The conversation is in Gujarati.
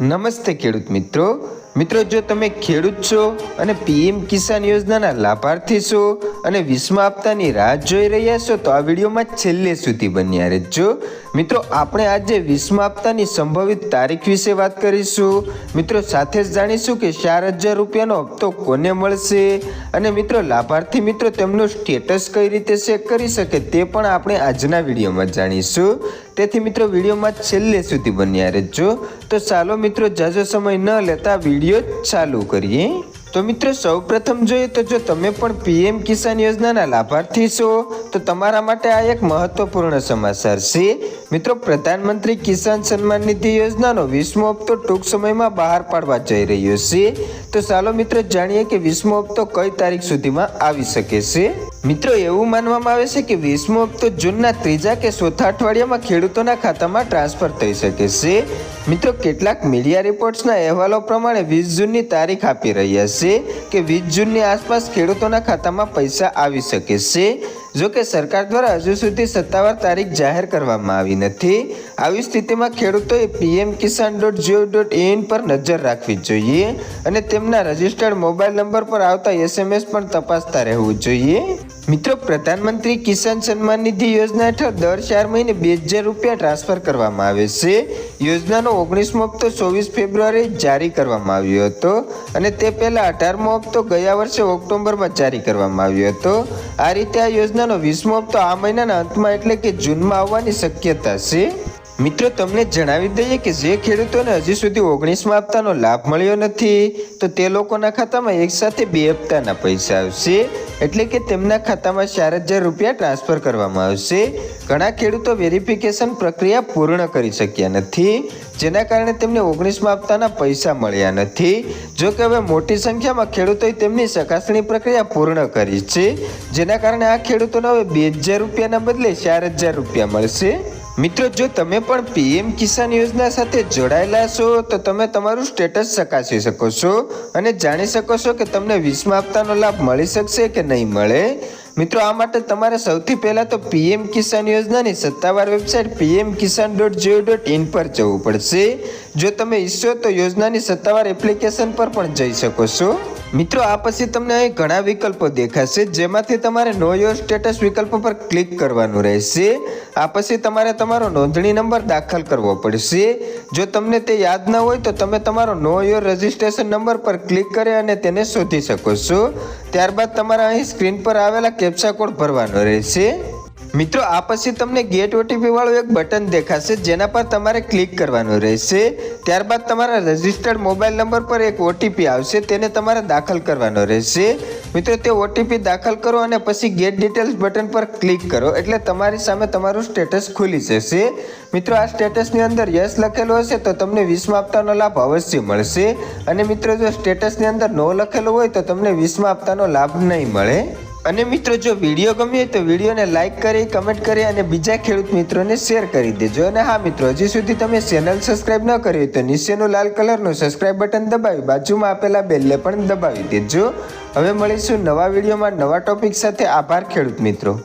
નમસ્તે ખેડૂત મિત્રો. મિત્રો, જો તમે ખેડૂત છો અને પીએમ કિસાન યોજનાના લાભાર્થી છો અને વીસમા હપ્તાની રાહ જોઈ રહ્યા છો, તો આ વિડીયોમાં છેલ્લે સુધી બન્યા રહેજો. મિત્રો, આપણે આજે વીસમા હપ્તાની સંભવિત તારીખ વિશે વાત કરીશું. મિત્રો, સાથે જ જાણીશું કે ચાર હજાર રૂપિયાનો હપ્તો કોને મળશે અને મિત્રો, લાભાર્થી મિત્રો, તેમનું સ્ટેટસ કઈ રીતે ચેક કરી શકે તે પણ આપણે આજના વિડીયોમાં જાણીશું. તેથી મિત્રો વિડીયોમાં છેલ્લે સુધી બન્યા રહેજો. તો ચાલો મિત્રો જાજો સમય ન લેતા વીડિયો ચાલુ કરીએ. તો મિત્રો, સૌપ્રથમ જોઈએ તો જો તમે પણ પીએમ કિસાન યોજનાના લાભાર્થી છો, તો તમારા માટે આ એક મહત્વપૂર્ણ સમાચાર છે. મિત્રો, પ્રધાનમંત્રી કિસાન સન્માન નિધિ યોજનાનો વીસમો હપ્તો ટૂંક સમયમાં બહાર પાડવા જઈ રહ્યો છે. તો ચાલો મિત્રો, જાણીએ કે વીસમો હપ્તો કઈ તારીખ સુધીમાં આવી શકે છે. મિત્રો, એવું માનવામાં આવે છે કે વીસમો હપ્તો જૂનના ત્રીજા કે ચોથા અઠવાડિયામાં ખેડૂતોના ખાતામાં ટ્રાન્સફર થઈ શકે છે. મિત્રો, કેટલાક મીડિયા રિપોર્ટ્સના અહેવાલો પ્રમાણે વીસ જૂનની તારીખ આપી રહ્યા છે કે વીસ જૂનની આસપાસ ખેડૂતોના ખાતામાં પૈસા આવી શકે છે. જો કે સરકાર દ્વારા હજુ સુધી સત્તાવાર તારીખ જાહેર કરવામાં આવી નથી. આવી સ્થિતિમાં ખેડૂતોએ PM Kisan dot gov dot in પર નજર રાખવી જોઈએ અને તેમના રજિસ્ટર્ડ મોબાઈલ નંબર પર આવતા એસએમએસ પણ તપાસતા રહેવું જોઈએ. મિત્રો, પ્રધાનમંત્રી કિસાન સન્માન નિધિ યોજના હેઠળ દર ચાર મહિને બે હજાર રૂપિયા ટ્રાન્સફર કરવામાં આવે છે. યોજનાનો ઓગણીસમો હપ્તો ચોવીસ ફેબ્રુઆરી જારી કરવામાં આવ્યો હતો અને તે પહેલાં અઢારમો હપ્તો ગયા વર્ષે ઓક્ટોબરમાં જારી કરવામાં આવ્યો હતો. આ રીતે આ યોજનાનો વીસમો હપ્તો આ મહિનાના અંતમાં એટલે કે જૂનમાં આવવાની શક્યતા છે. મિત્રો, તમને જણાવી દઈએ કે જે ખેડૂતોને હજી સુધી ઓગણીસમાં હપ્તાનો લાભ મળ્યો નથી, તો તે લોકોના ખાતામાં એકસાથે બે હપ્તાના પૈસા આવશે. એટલે કે તેમના ખાતામાં ચાર હજાર રૂપિયા ટ્રાન્સફર કરવામાં આવશે. ઘણા ખેડૂતો વેરિફિકેશન પ્રક્રિયા પૂર્ણ કરી શક્યા નથી, જેના કારણે તેમને ઓગણીસમાં હપ્તાના પૈસા મળ્યા નથી. જો કે હવે મોટી સંખ્યામાં ખેડૂતોએ તેમની ચકાસણી પ્રક્રિયા પૂર્ણ કરી છે, જેના કારણે આ ખેડૂતોને હવે બે હજાર રૂપિયાના બદલે ચાર હજાર રૂપિયા મળશે. મિત્રો, જો તમે પણ પીએમ કિસાન યોજના સાથે જોડાયેલા છો, તો તમે તમારું સ્ટેટસ ચકાસી શકો છો અને જાણી શકો છો કે તમને વીસમા હપ્તાનો લાભ મળી શકશે કે નહીં મળે. મિત્રો, આ માટે તમારે સૌથી પહેલાં તો પીએમ કિસાન યોજનાની સત્તાવાર website PM Kisan dot gov dot in પર જવું પડશે. જો તમે ઈચ્છો તો યોજનાની સત્તાવાર એપ્લિકેશન પર પણ જઈ શકો છો. મિત્રો, આ પછી તમને અહીં ઘણા વિકલ્પો દેખાશે, જેમાંથી તમારે નો યોર સ્ટેટસ વિકલ્પ પર ક્લિક કરવાનું રહેશે. આ પછી તમારે તમારો નોંધણી નંબર દાખલ કરવો પડશે. જો તમને તે યાદ ન હોય, તો તમે તમારો નો યોર રજિસ્ટ્રેશન નંબર પર ક્લિક કરી અને તેને શોધી શકો છો. ત્યારબાદ તમારે અહીં સ્ક્રીન પર આવેલા કેપ્સા કોડ ભરવાનો રહેશે. મિત્રો, આ પછી તમને ગેટ ઓટીપી વાળું એક બટન દેખાશે, જેના પર તમારે ક્લિક કરવાનું રહેશે. ત્યારબાદ તમારા રજિસ્ટર્ડ મોબાઈલ નંબર પર એક ઓટીપી આવશે, તેને તમારે દાખલ કરવાનો રહેશે. મિત્રો, તે ઓટીપી દાખલ કરો અને પછી ગેટ ડિટેલ્સ બટન પર ક્લિક કરો, એટલે તમારી સામે તમારું સ્ટેટસ ખુલી જશે. મિત્રો, આ સ્ટેટસની અંદર યસ લખેલું હશે, તો તમને વીસમાં આપતાનો લાભ અવશ્ય મળશે. અને મિત્રો, જો સ્ટેટસની અંદર નો લખેલું હોય, તો તમને વીસમાં આપતાનો લાભ નહીં મળે. અને મિત્રો, જો વીડિયો ગમ્યો હોય તો વિડીયોને લાઇક કરી કમેન્ટ કરી અને બીજા ખેડૂત મિત્રોને શેર કરી દેજો. અને હા મિત્રો, હજી સુધી તમે ચેનલ સબસ્ક્રાઇબ ન કરી હોય તો નીચેનું લાલ કલરનું સબસ્ક્રાઇબ બટન દબાવી, બાજુમાં આપેલા બેલને પણ દબાવી દેજો. હવે મળીશું નવા વિડીયોમાં નવા ટોપિક સાથે. આભાર ખેડૂત મિત્રો.